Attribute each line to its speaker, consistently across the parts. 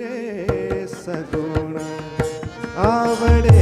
Speaker 1: रे सगुण आवड़े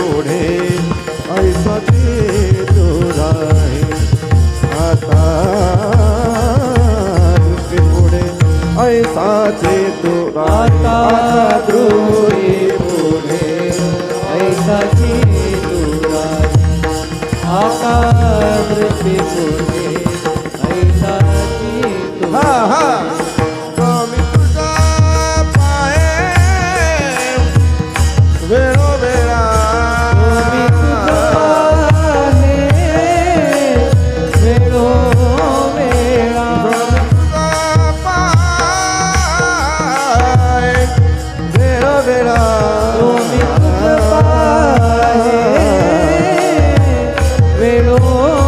Speaker 1: पुढे ऐसा ते दोराय आता पुढे ऐसा ते
Speaker 2: तो
Speaker 1: आता द्रोही पुढे ऐसा ते दोराय आता पुढे
Speaker 2: Oh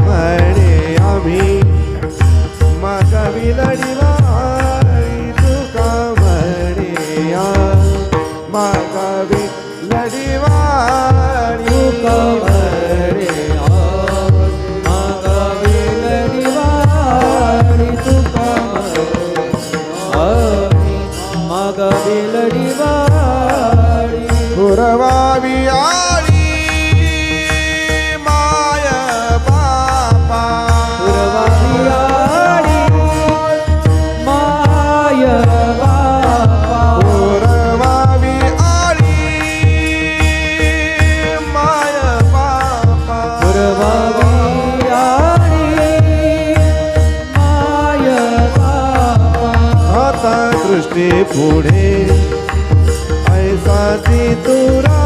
Speaker 1: ऐसाची तुरा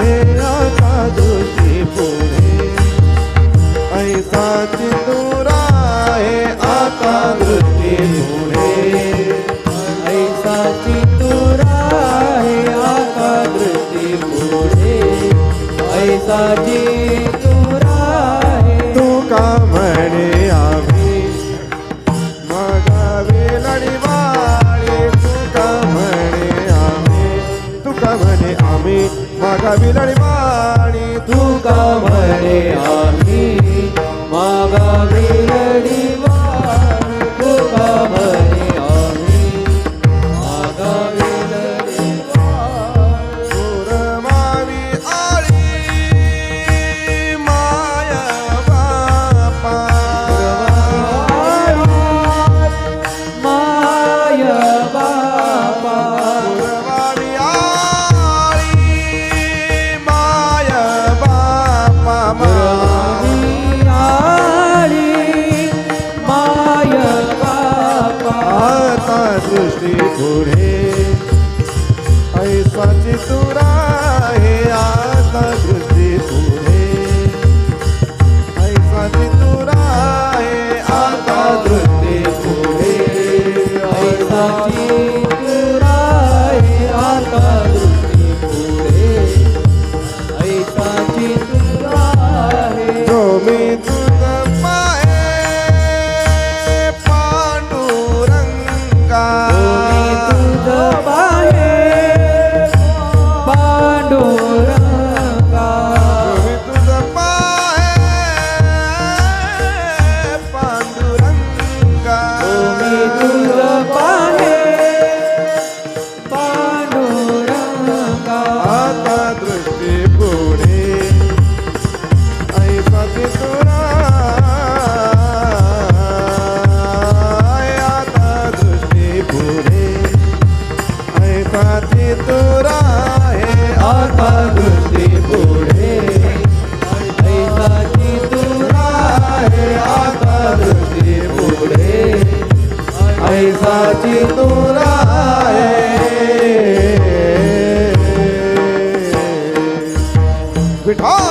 Speaker 1: हे आता दोषी पुरे ऐसाची तुरा आहे आता दृष्टी पुरे
Speaker 2: ऐसाची तुरा आहे आता दृष्टी पुढे. ऐसाची
Speaker 1: लागा बिलळी माणी तू का म्हणे आम्ही ऐसाची तुरा हे आता दृष्टी पुढे ऐसाची तुरा हे आता दृष्टी पुढे
Speaker 2: ऐसाची तुरा आहे आता दृष्टी पुढे ऐसाची तुरा
Speaker 1: Oh.